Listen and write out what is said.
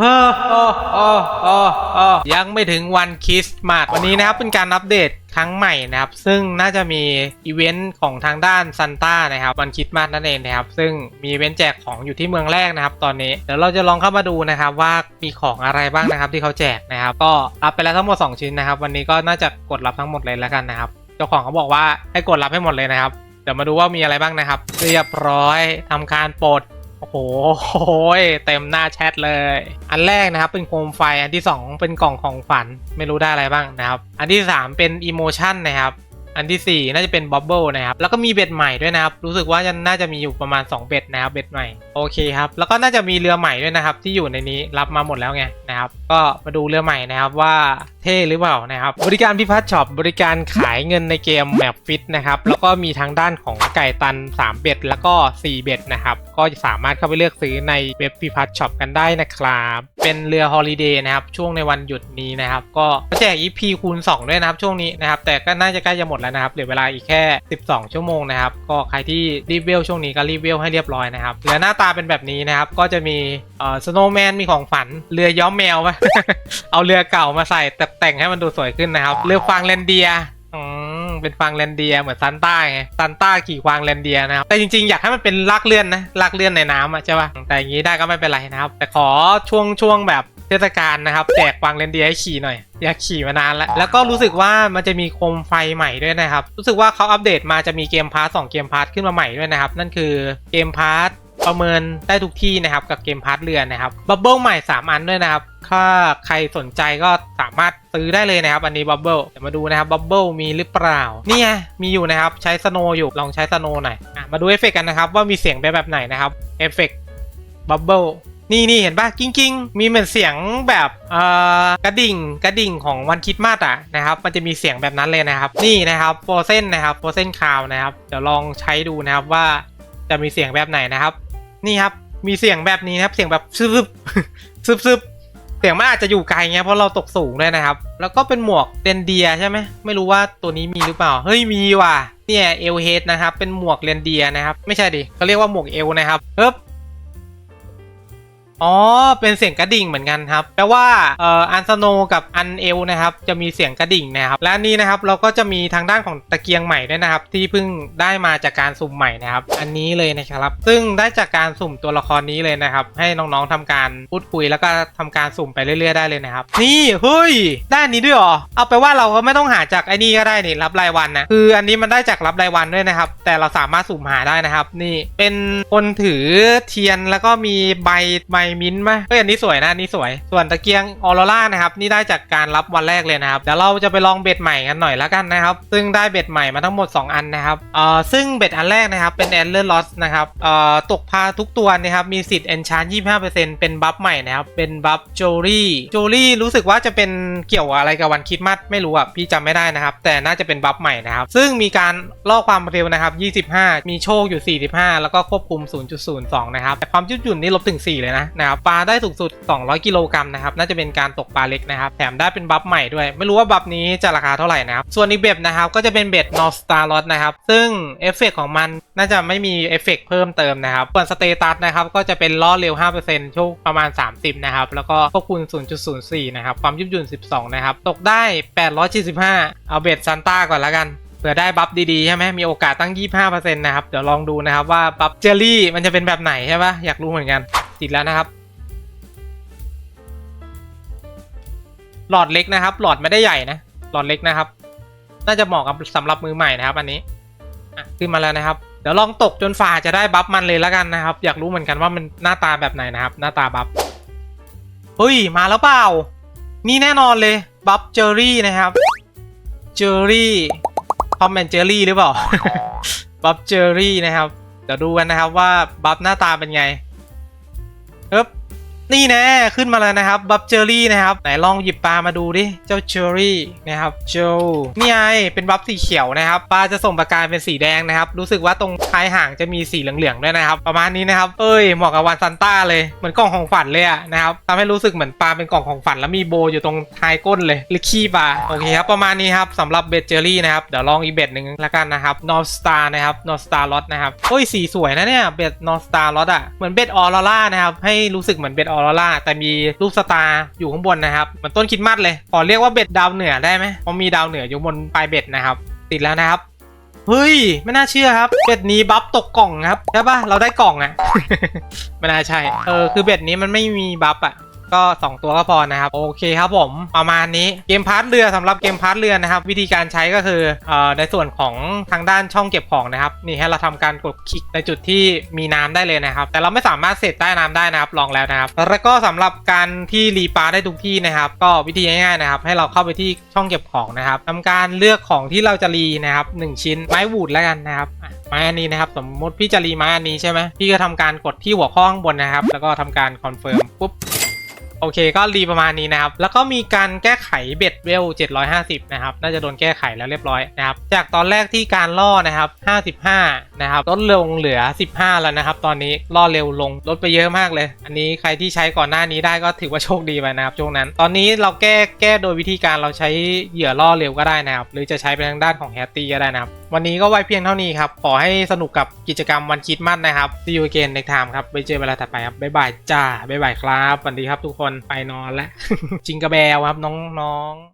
ฮ้อโอ้โอ้โอ้โอ้ยังไม่ถึงวันคริสต์มาสวันนี้นะครับเป็นการอัปเดตครั้งใหม่นะครับ ซึ่งน่าจะมีอีเวนต์ของทางด้านซันต้านะครับวันคริสต์มาสนั่นเองนะครับ ซึ่งมีเวนต์แจกของอยู่ที่เมืองแรกนะครับ ตอนนี้เดี๋ยวเราจะลองเข้ามาดูนะครับว่ามีของอะไรบ้างนะครับที่เขาแจกนะครับ ก็รับไปแล้วทั้งหมด 2 ชิ้นนะครับ วันนี้ก็น่าจะกดรับทั้งหมดเลยแล้วกันนะครับ เจ้าของเขาบอกว่าให้กดรับให้หมดเลยนะครับเดี๋ยวมาดูว่ามีอะไรบ้างนะครับ เรียบร้อยทำการปลด หเต็มหน้าแชทเลย อันแรกนะครับเป็นโคมไฟ อันที่ 2 เป็นกล่องของฝัน ไม่รู้ได้อะไรบ้างนะครับ อันที่ 3 เป็นอิโมชันนะครับ อันทีสี่ 4 น่าจะเป็นบับเบิลนะครับ แล้วก็มีเบ็ดใหม่ด้วยนะครับ รู้สึกว่าจะน่าจะมีอยู่ประมาณ 2 เบ็ดนะครับ เบ็ดใหม่ โอเคครับ แล้วก็น่าจะมีเรือใหม่ด้วยนะครับ ที่อยู่ในนี้รับมาหมดแล้วไงนะครับ ก็มาดูเรือใหม่นะครับว่า เท่หรือเปล่านะครับ บริการพิพัฒน์ช็อปบริการขายเงินในเกมแมปฟิตนะครับ แล้วก็มีทางด้านของไก่ตัน3เบ็ดแล้วก็4เบ็ดนะครับ ก็สามารถเข้าไปเลือกซื้อในเว็บพิพัฒน์ช็อปกันได้นะครับ เป็นเรือฮอลิเดย์นะครับ ช่วงในวันหยุดนี้นะครับ ก็แจก EP คูณ 2 ด้วยนะครับ ช่วงนี้นะครับ แต่ก็น่าจะใกล้จะหมดแล้วนะครับเหลือเวลาอีกแค่ 12 ชั่วโมงนะครับ ก็ใครที่รีบเวลช่วงนี้ก็รีบเวลให้เรียบร้อยนะครับเหลือหน้าตาเป็นแบบนี้นะครับ ก็จะมีเอ่อสโนว์แมนมีของฝันเรือย้อมแมวปะเอาเรือเก่ามาใส่แต่แต่งให้มันดูสวยขึ้นนะครับเรือฟางแลนเดียร์อืมเป็นฟางแลนเดียร์เหมือนซันต้าไงซันต้าขี่ฟางแลนเดียร์นะครับแต่จริงๆ อยากให้มันเป็นลากเลื่อนนะลากเลื่อนในน้ำอะใช่ปะแต่อย่างนี้ได้ก็ไม่เป็นไรนะครับ แต่ขอช่วงช่วงแบบเทศกาลนะครับแจกฟางแลนเดียร์ให้ขี่หน่อย อยากขี่มานานแล้ว แล้วก็รู้สึกว่ามันจะมีโคมไฟใหม่ด้วยนะครับ รู้สึกว่าเขาอัปเดตมาจะมีเกมพาร์ทสองเกมพาร์ทขึ้นมาใหม่ด้วยนะครับ นั่นคือเกมพาร์ท ประเมินได้ทุกที่นะครับกับเกมพาร์ทเรือนะครับบับเบิลใหม่ 3 อันด้วยนะครับถ้าใครสนใจก็สามารถซื้อได้เลยนะครับ อันนี้บับเบิลเดี๋ยวมาดูนะครับบับเบิลมีหรือเปล่านี่ไงมีอยู่นะครับใช้สโนอยู่ลองใช้สโนหน่อยมาดูเอฟเฟกต์กันนะครับว่ามีเสียงไปแบบไหนนะครับเอฟเฟกต์บับเบิลนี่นี่เห็นปะกิ้งกิ้งมีเหมือนเสียงแบบเอ่อกระดิ่งกระดิ่งของวันคิดมาสอะนะครับ มันจะมีเสียงแบบนั้นเลยนะครับ นี่นะครับโฟเซนนะครับโฟเซนคาวนะครับเดี๋ยวลองใช้ดูนะครับว่าจะมีเสียงแบบไหนนะครับ นี่ครับ มีเสียงแบบนี้นะครับ เสียงแบบซึบซึบซึบเสียงมันอาจจะอยู่ไกลเงี้ยเพราะเราตกสูงด้วยนะครับ แล้วก็เป็นหมวกเรนเดียใช่ไหมไม่รู้ว่าตัวนี้มีหรือเปล่า เฮ้ยมีว่ะ เนี่ยเอลเฮดนะครับ เป็นหมวกเรนเดียนะครับ ไม่ใช่ดิเขาเรียกว่าหมวกเอลนะครับเอ๊บ อ๋อ เป็นเสียงกระดิ่งเหมือนกันครับ แปลว่าเอ่ออันสโนกับอันเอลนะครับ จะมีเสียงกระดิ่งนะครับ และนี้นะครับเราก็จะมีทางด้านของตะเกียงใหม่ด้วยนะครับ ที่เพิ่งได้มาจากการสุ่มใหม่นะครับ อันนี้เลยนะครับ ซึ่งได้จากการสุ่มตัวละครนี้เลยนะครับ ให้น้องๆทำการพูดคุยแล้วก็ทำการสุ่มไปเรื่อยๆได้เลยนะครับ นี่เฮ้ยได้อันนี้ด้วยหรอ เอาไปว่าเราก็ไม่ต้องหาจากไอ้นี่ก็ได้นี่รับรายวันนะ คืออันนี้มันได้จากรับรายวันด้วยนะครับ แต่เราสามารถสุ่มหาได้นะครับ นี่เป็นคนถือเทียนแล้วก็มีใบใบมิ้นท์ไหมเฮ้ยอันนี้สวยนะอันนี้สวย ส่วนตะเกียงออโรรานะครับนี่ได้จากการรับวันแรกเลยนะครับเดี๋ยวเราจะไปลองเบ็ดใหม่กันหน่อยแล้วกันนะครับซึ่งได้เบ็ดใหม่มาทั้งหมด 2 อันนะครับเอ่อซึ่งเบ็ดอันแรกนะครับเป็นแอนเลอร์ลอสนะครับเอ่อตกพาทุกตัวนะครับมีสิทธิ์เอนชาเปอร์25%เป็นบัฟใหม่นะครับเป็นบัฟโจลี่โจลี่รู้สึกว่าจะเป็นเกี่ยวอะไรกับวันคริดมัดไม่รู้อะพี่จำไม่ได้นะครับแต่น่าจะเป็นบัฟใหม่นะครับซึ่งมีการล่อความเร็วนะครับ25 มีโชคอยู่ 45 แล้วก็ควบคุม 0.02 นะครับแต่ความยืดหยุ่นนี่ลบถึง 4 เลยนะนะครับปลาได้สูงสุด 200 กิโลกรัมนะครับน่าจะเป็นการตกปลาเล็กนะครับแถมได้เป็นบัฟใหม่ด้วย ไม่รู้ว่าบัฟนี้จะราคาเท่าไหร่นะครับส่วนอีกเบ็ดนะครับก็จะเป็นเบ็ด n o s t a r l o t นะครับซึ่งเอฟเฟกต์ของมันน่าจะไม่มีเอฟเฟกต์เพิ่มเติมนะครับส่วนสเตตัสนะครับก็จะเป็นล่อเร็ว5%โชคประมาณ 30นะครับแล้วก็ควบคุม0.04นะครับความยืดหยุ่น 12นะครับตกได้ 875 เอาเบ็ดซันต้าก่อนแล้วกันเผื่อได้บัฟดีๆใช่ไหมมีโอกาสตั้ง 25%นะครับ เดี๋ยวลองดูนะครับว่าบัฟเจลลี่มันจะเป็นแบบไหนใช่ปะอยากรู้เหมือนกัน ติดแล้วนะครับ หลอดเล็กนะครับ หลอดไม่ได้ใหญ่นะ หลอดเล็กนะครับ น่าจะเหมาะกับสำหรับมือใหม่นะครับ อันนี้ขึ้นมาแล้วนะครับ เดี๋ยวลองตกจนฝ่าจะได้บัฟมันเลยแล้วกันนะครับ อยากรู้เหมือนกันว่ามันหน้าตาแบบไหนนะครับ หน้าตาบัฟเฮ้ยมาแล้วเปล่า นี่แน่นอนเลยบัฟเจอรี่นะครับ เจอรี่ทอมแอนเจอรี่หรือเปล่าบัฟเจอรี่นะครับ เดี๋ยวดูกันนะครับว่าบัฟหน้าตาเป็นไง นี่แน่ขึ้นมาแล้วนะครับบัฟเจอรี่นะครับไหนลองหยิบปลามาดูดิเจ้าเจอรี่นะครับโจนี่ไงเป็นบัฟสีเขียวนะครับปลาจะส่งประกายเป็นสีแดงนะครับ รู้สึกว่าตรงท้ายหางจะมีสีเหลืองๆด้วยนะครับ ประมาณนี้นะครับเอ้ยเหมาะกับวันซันต้าเลยเหมือนกล่องของฝันเลยอะนะครับทำให้รู้สึกเหมือนปลาเป็นกล่องของฝันแล้วมีโบอยู่ตรงท้ายก้นเลยหรือขี้ปลาโอเคครับประมาณนี้ครับสำหรับเบ็ดเจอรี่นะครับเดี๋ยวลองอีเบ็ดหนึ่งละกันนะครับนอสตาร์นะครับนอสตาร์ลอตนะครับโอ้ยสีสวยนะเนี่ยเบ็ดนอสตาร์ลอตอะเหมือนเบ็ดออร่านะครับให้รู้สึกเหมือนเบ็ดออโรราแต่มีรูปสตาร์อยู่ข้างบนนะครับเหมือนต้นคิดมัดเลยขอเรียกว่าเบ็ดดาวเหนือได้ไหมเพราะมีดาวเหนืออยู่บนปลายเบ็ดนะครับ ติดแล้วนะครับเฮ้ย ไม่น่าเชื่อครับ เบ็ดนี้บัฟตกกล่องครับใช่ปะเราได้กล่องอะ ไม่น่าใช่ เออ คือเบ็ดนี้มันไม่มีบัฟอะ ก็ 2 ตัวก็พอนะครับ โอเคครับผม ประมาณนี้เกมพาร์ทเรือสำหรับเกมพาร์ทเรือนะครับ วิธีการใช้ก็คืออในส่วนของทางด้านช่องเก็บของนะครับ นี่ให้เราทำการกดคลิกในจุดที่มีน้ำได้เลยนะครับ แต่เราไม่สามารถเสร็จใต้น้ำได้นะครับ ลองแล้วนะครับ แล้วก็สำหรับการที่รีปาได้ทุกที่นะครับ ก็วิธีง่ายๆนะครับ ให้เราเข้าไปที่ช่องเก็บของนะครับทำการเลือกของที่เราจะรีนะครับหนึ่งชิ้นไม้วูดแล้วกันนะครับไม้อันนี้นะครับ สมมติพี่จะรีไม้อันนี้ใช่ไหมพี่ก็ทำการกดที่หัวข้อข้างบนนะครับ แล้วก็ทำการคอนเฟิร์มปุ๊บ โอเคก็รีประมาณนี้นะครับ แล้วก็มีการแก้ไขเบ็ดเวล 750 นะครับ น่าจะโดนแก้ไขแล้วเรียบร้อยนะครับ จากตอนแรกที่การล่อนะครับ 55 นะครับ ลดลงเหลือ 15 แล้วนะครับ ตอนนี้ล่อเร็วลง ลดไปเยอะมากเลย อันนี้ใครที่ใช้ก่อนหน้านี้ได้ก็ถือว่าโชคดีไปนะครับช่วงนั้น ตอนนี้เราแก้แก้โดยวิธีการเราใช้เหยื่อล่อเร็วก็ได้นะครับ หรือจะใช้ไปทางด้านของแฮตตี้ก็ได้นะครับ วันนี้ก็ไว้เพียงเท่านี้ครับ ขอให้สนุกกับกิจกรรมวันคิดมัดนะครับ See you again next time ครับ ไปเจอเวลาถัดไปครับ บ๊ายบายจ้า บ๊ายบายครับ สวัสดีครับทุกคนไปนอนแล้ว จิงกระแบวครับน้องๆ